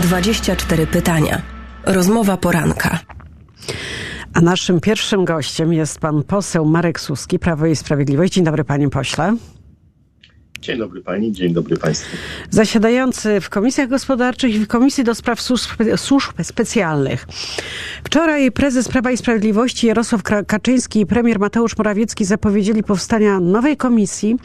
24 pytania. Rozmowa poranka. A naszym pierwszym gościem jest pan poseł Marek Suski, Prawo i Sprawiedliwość. Dzień dobry, panie pośle. Dzień dobry pani, dzień dobry państwu. Zasiadający w komisjach gospodarczych i w Komisji do Spraw Służb, służb Specjalnych. Wczoraj prezes Prawa i Sprawiedliwości Jarosław Kaczyński i premier Mateusz Morawiecki zapowiedzieli powstania nowej komisji.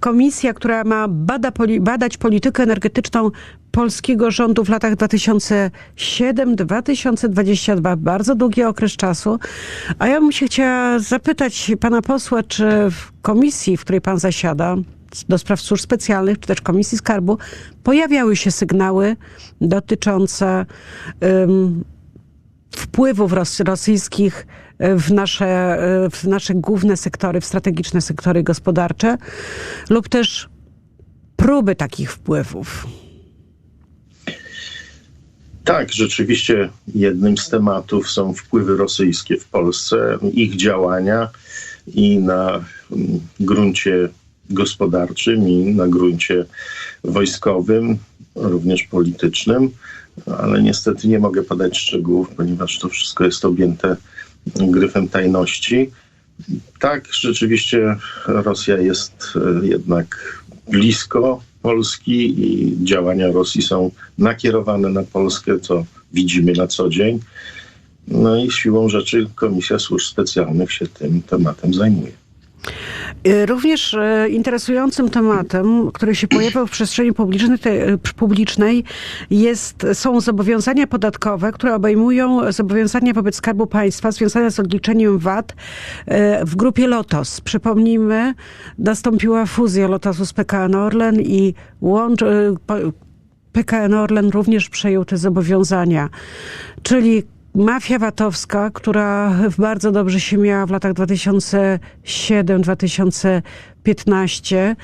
Komisja, która ma bada, badać politykę energetyczną polskiego rządu w latach 2007-2022. Bardzo długi okres czasu. A ja bym się chciała zapytać pana posła, czy w komisji, w której pan zasiada, do Spraw Służb Specjalnych, czy też Komisji Skarbu, pojawiały się sygnały dotyczące um, wpływów ros rosyjskich w nasze, w nasze główne sektory, w strategiczne sektory gospodarcze, lub też próby takich wpływów. Tak, rzeczywiście jednym z tematów są wpływy rosyjskie w Polsce, ich działania i na gruncie gospodarczym i na gruncie wojskowym, również politycznym, ale niestety nie mogę podać szczegółów, ponieważ to wszystko jest objęte gryfem tajności. Tak, rzeczywiście Rosja jest e, jednak blisko Polski i działania Rosji są nakierowane na Polskę, co widzimy na co dzień. No i siłą rzeczy Komisja Służb Specjalnych się tym tematem zajmuje. Y, również y, interesującym tematem, który się pojawiał w przestrzeni publicznej, y, publicznej jest, są zobowiązania podatkowe, które obejmują zobowiązania wobec Skarbu Państwa związane z odliczeniem VAT w grupie LOTOS. Przypomnijmy, nastąpiła fuzja LOTOSu z PKN Orlen i łącz, PKN Orlen również przejął te zobowiązania. Czyli mafia VAT-owska, która bardzo dobrze się miała w latach 2007-2015,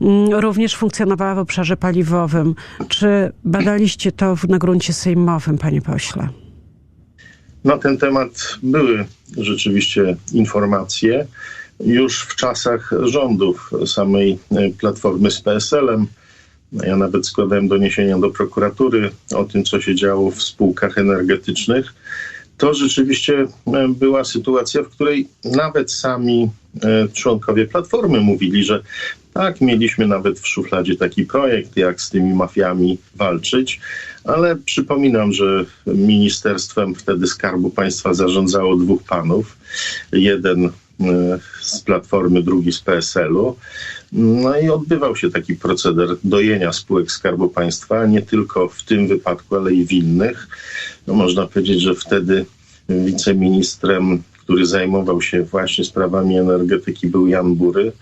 mm, również funkcjonowała w obszarze paliwowym. Czy badaliście to na gruncie sejmowym, panie pośle? Na ten temat były rzeczywiście informacje już w czasach rządów samej Platformy z PSL-em ja nawet składałem doniesienia do prokuratury o tym, co się działo w spółkach energetycznych. To rzeczywiście e, była sytuacja, w której nawet sami e, członkowie Platformy mówili, że tak, mieliśmy nawet w szufladzie taki projekt, jak z tymi mafiami walczyć, ale przypominam, że ministerstwem wtedy Skarbu Państwa zarządzało dwóch panów. Jeden z Platformy, drugi z PSL-u. No i odbywał się taki proceder dojenia spółek Skarbu Państwa, nie tylko w tym wypadku, ale i w innych. No można powiedzieć, że wtedy wiceministrem, który zajmował się właśnie sprawami energetyki, był Jan Bury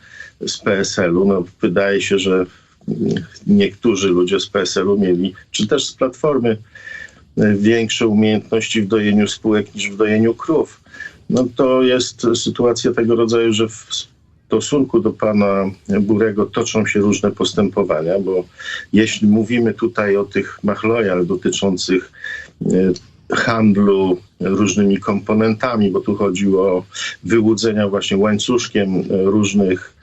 z PSL-u. No, wydaje się, że niektórzy ludzie z PSL-u mieli, czy też z Platformy, większe umiejętności w dojeniu spółek niż w dojeniu krów no to jest sytuacja tego rodzaju, że w stosunku do pana Burego toczą się różne postępowania, bo jeśli mówimy tutaj o tych machlojach dotyczących e, handlu różnymi komponentami, bo tu chodziło o wyłudzenia właśnie łańcuszkiem różnych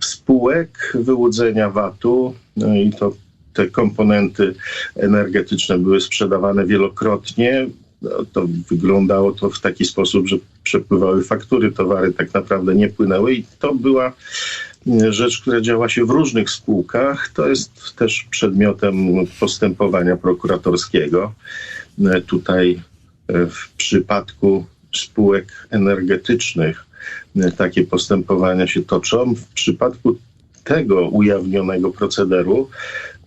spółek, wyłudzenia VAT-u, no i to te komponenty energetyczne były sprzedawane wielokrotnie. No, to wyglądało to w taki sposób, że przepływały faktury, towary tak naprawdę nie płynęły i to była mm, rzecz, która działa się w różnych spółkach. To jest też przedmiotem postępowania prokuratorskiego. E, tutaj e, w przypadku spółek energetycznych e, takie postępowania się toczą. W przypadku tego ujawnionego procederu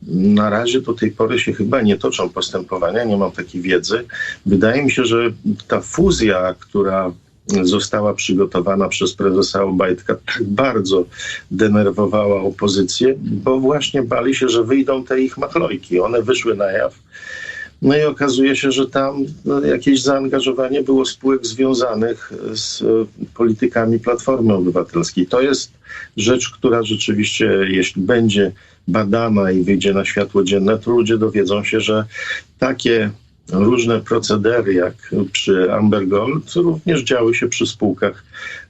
na razie do tej pory się chyba nie toczą postępowania, nie mam takiej wiedzy. Wydaje mi się, że ta fuzja, która została przygotowana przez prezesa Obajtka, tak bardzo denerwowała opozycję, bo właśnie bali się, że wyjdą te ich machlojki. One wyszły na jaw. No i okazuje się, że tam no, jakieś zaangażowanie było spółek związanych z e, politykami Platformy Obywatelskiej. To jest rzecz, która rzeczywiście, jeśli będzie badana i wyjdzie na światło dzienne, to ludzie dowiedzą się, że takie różne procedery, jak przy Amber Gold, również działy się przy spółkach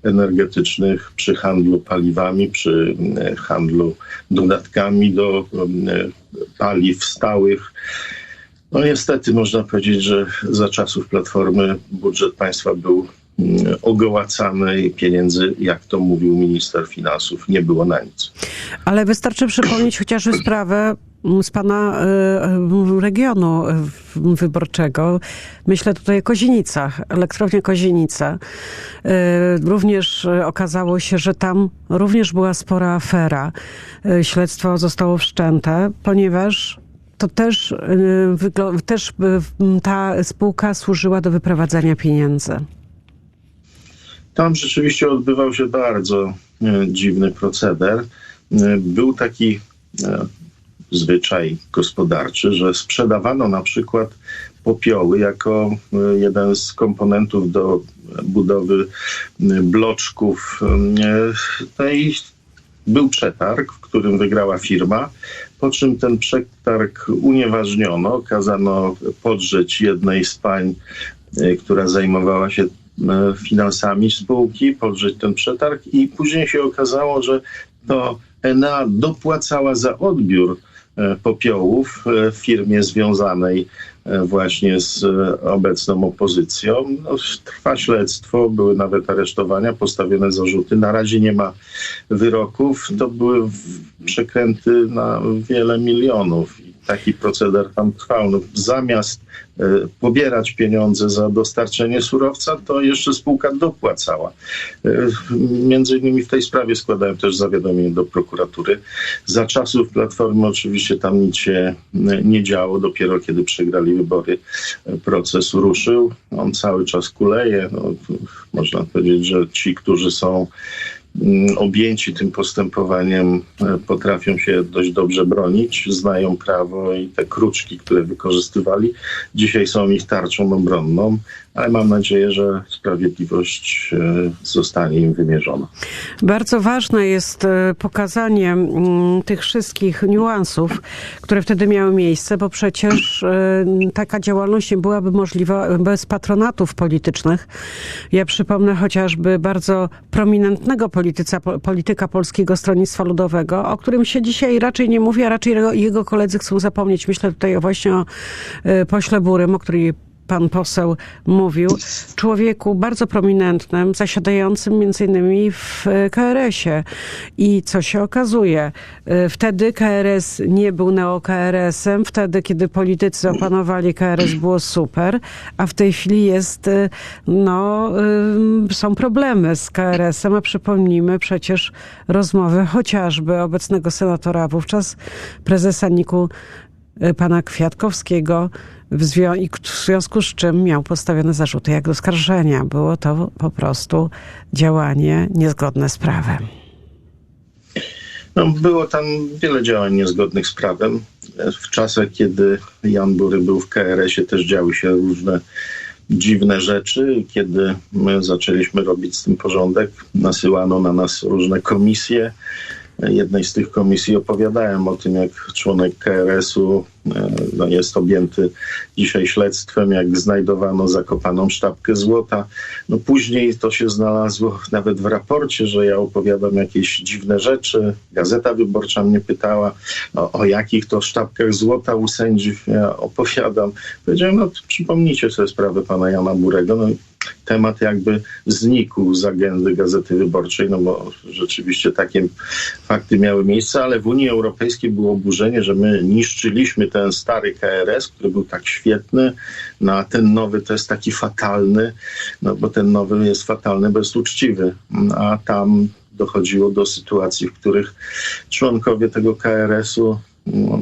energetycznych, przy handlu paliwami, przy e, handlu dodatkami do e, paliw stałych. No niestety można powiedzieć, że za czasów Platformy budżet państwa był mm, ogołacany i pieniędzy, jak to mówił minister finansów, nie było na nic. Ale wystarczy przypomnieć chociażby sprawę mm, z pana y, y, regionu y, wyborczego. Myślę tutaj o Kozienicach, elektrownia Kozienica. Również okazało się, że tam również była spora afera. Śledztwo zostało wszczęte, ponieważ to też, też ta spółka służyła do wyprowadzania pieniędzy. Tam rzeczywiście odbywał się bardzo e, dziwny proceder. Był taki e, zwyczaj gospodarczy, że sprzedawano na przykład popioły jako e, jeden z komponentów do budowy e, bloczków. E, No był przetarg, w którym wygrała firma, po czym ten przetarg unieważniono, kazano podrzeć jednej z pań, która zajmowała się finansami spółki, podrzeć ten przetarg i później się okazało, że to Enea dopłacała za odbiór e, popiołów e, firmie związanej e, właśnie z obecną opozycją. No, trwa śledztwo, były nawet aresztowania, postawione zarzuty. Na razie nie ma wyroków. To były w- przekręty na wiele milionów. Taki proceder tam trwał. No, zamiast e, pobierać pieniądze za dostarczenie surowca, to jeszcze spółka dopłacała. E, Między innymi w tej sprawie składałem też zawiadomienie do prokuratury. Za czasów Platformy oczywiście tam nic się e, nie działo. Dopiero kiedy przegrali wybory, proces ruszył. On cały czas kuleje. No, można powiedzieć, że ci, którzy są objęci tym postępowaniem, e, potrafią się dość dobrze bronić, znają prawo i te kruczki, które wykorzystywali, dzisiaj są ich tarczą obronną, ale mam nadzieję, że sprawiedliwość e, zostanie im wymierzona. Bardzo ważne jest e, pokazanie mm, tych wszystkich niuansów, które wtedy miały miejsce, bo przecież taka działalność nie byłaby możliwa bez patronatów politycznych. Ja przypomnę chociażby bardzo prominentnego polityka Polskiego Stronnictwa Ludowego, o którym się dzisiaj raczej nie mówi, a raczej jego- koledzy chcą zapomnieć. Myślę tutaj właśnie o e, pośle Burym, o której pan poseł mówił, człowieku bardzo prominentnym, zasiadającym między innymi w e, KRS-ie. I co się okazuje? E, Wtedy KRS nie był neo-KRS-em, wtedy, kiedy politycy opanowali KRS było super, a w tej chwili jest, e, no, są problemy z KRS-em, a przypomnijmy przecież rozmowy chociażby obecnego senatora, wówczas prezesa NIK-u pana Kwiatkowskiego, w, związku z czym miał postawione zarzuty jak oskarżenia. Było to po prostu działanie niezgodne z prawem. No, było tam wiele działań niezgodnych z prawem. W czasach, kiedy Jan Bury był w KRS-ie, też działy się różne dziwne rzeczy. Kiedy my zaczęliśmy robić z tym porządek, nasyłano na nas różne komisje. Jednej z tych komisji opowiadałem o tym, jak członek KRS-u no, jest objęty dzisiaj śledztwem, jak znajdowano zakopaną sztabkę złota. No później to się znalazło nawet w raporcie, że ja opowiadam jakieś dziwne rzeczy. Gazeta Wyborcza mnie pytała, o, o jakich to sztabkach złota u sędziów ja opowiadam. Powiedziałem, no przypomnijcie sobie sprawę pana Jana Burego. No, temat jakby znikł z agendy Gazety Wyborczej, no bo rzeczywiście takie fakty miały miejsce, ale w Unii Europejskiej było oburzenie, że my niszczyliśmy ten stary KRS, który był tak świetny, no a ten nowy to jest taki fatalny, no bo ten nowy jest fatalny, bo jest uczciwy, a tam dochodziło do sytuacji, w których członkowie tego KRS-u no,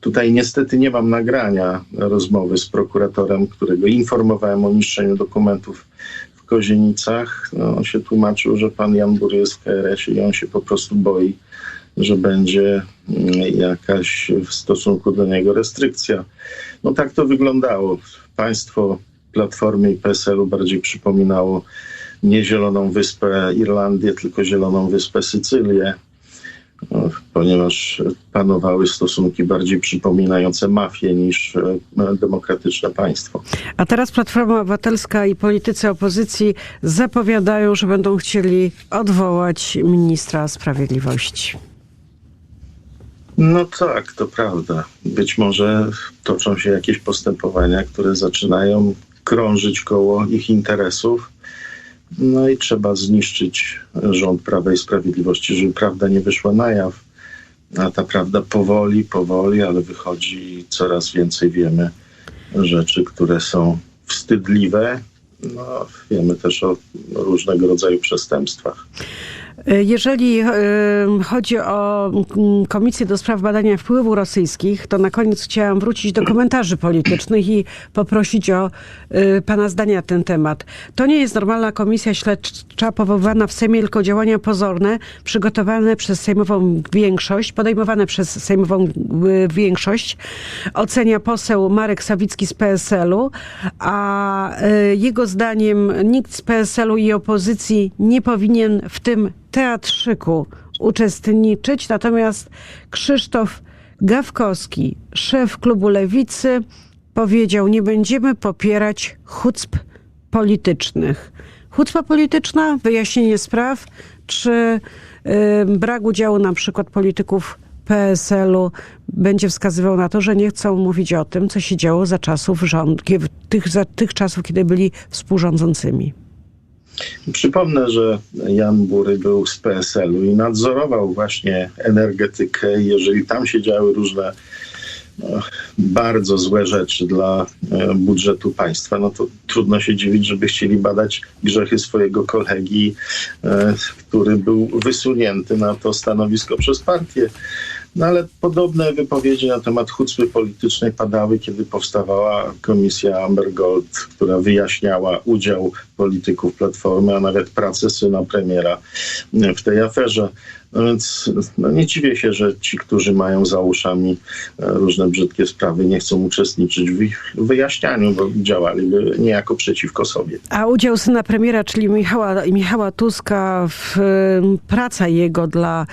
Tutaj niestety nie mam nagrania rozmowy z prokuratorem, którego informowałem o niszczeniu dokumentów w Kozienicach. No, on się tłumaczył, że pan Jan Bur jest w KRS-ie i on się po prostu boi, że będzie mm, jakaś w stosunku do niego restrykcja. No tak to wyglądało. Państwo Platformy i PSL-u bardziej przypominało nie Zieloną Wyspę Irlandię, tylko Zieloną Wyspę Sycylię no, ponieważ panowały stosunki bardziej przypominające mafię niż e, demokratyczne państwo. A teraz Platforma Obywatelska i politycy opozycji zapowiadają, że będą chcieli odwołać ministra sprawiedliwości. No tak, to prawda. Być może toczą się jakieś postępowania, które zaczynają krążyć koło ich interesów. No i trzeba zniszczyć rząd Prawa i Sprawiedliwości, żeby prawda nie wyszła na jaw. A ta prawda powoli, powoli, ale wychodzi i coraz więcej wiemy rzeczy, które są wstydliwe. No, wiemy też o różnego rodzaju przestępstwach. Jeżeli e, chodzi o mm, Komisję do Spraw Badania Wpływu Rosyjskich, to na koniec chciałam wrócić do komentarzy politycznych i poprosić o e, Pana zdania na ten temat. To nie jest normalna komisja śledcza powoływana w Sejmie, tylko działania pozorne, przygotowane przez sejmową większość, podejmowane przez sejmową e, większość, ocenia poseł Marek Sawicki z PSL-u, a jego zdaniem nikt z PSL-u i opozycji nie powinien w tym teatrzyku uczestniczyć. Natomiast Krzysztof Gawkowski, szef klubu Lewicy, powiedział: Nie będziemy popierać chucp politycznych. Chucpa polityczna, wyjaśnienie spraw, czy y, brak udziału na przykład polityków PSL-u będzie wskazywał na to, że nie chcą mówić o tym, co się działo za czasów rząd, tych, za tych czasów, kiedy byli współrządzącymi. Przypomnę, że Jan Bury był z PSL-u i nadzorował właśnie energetykę. Jeżeli tam się działy różne no, bardzo złe rzeczy dla e, budżetu państwa, no to trudno się dziwić, żeby chcieli badać grzechy swojego kolegi, e, który był wysunięty na to stanowisko przez partię. No ale podobne wypowiedzi na temat chucpy politycznej padały, kiedy powstawała komisja Amber Gold, która wyjaśniała udział polityków Platformy, a nawet pracę syna premiera w tej aferze. Więc no nie dziwię się, że ci, którzy mają za uszami e, różne brzydkie sprawy, nie chcą uczestniczyć w ich wyjaśnianiu, bo działaliby niejako przeciwko sobie. A udział syna premiera, czyli Michała, Michała Tuska, w, praca jego dla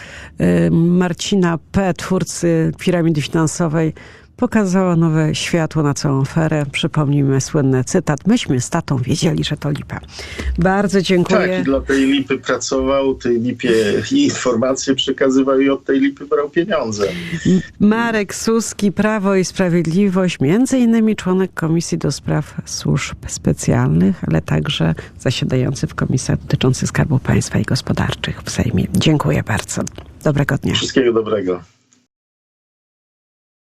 Marcina P., twórcy piramidy finansowej, pokazała nowe światło na całą aferę. Przypomnijmy słynny cytat. Myśmy z tatą wiedzieli, że to lipa. Bardzo dziękuję. Tak, i dla tej lipy pracował, tej lipie informacje przekazywał i od tej lipy brał pieniądze. Marek Suski, Prawo i Sprawiedliwość, między innymi członek Komisji do Spraw Służb Specjalnych, ale także zasiadający w komisjach dotyczących Skarbu Państwa i Gospodarczych w Sejmie. Dziękuję bardzo. Dobrego dnia. Wszystkiego dobrego.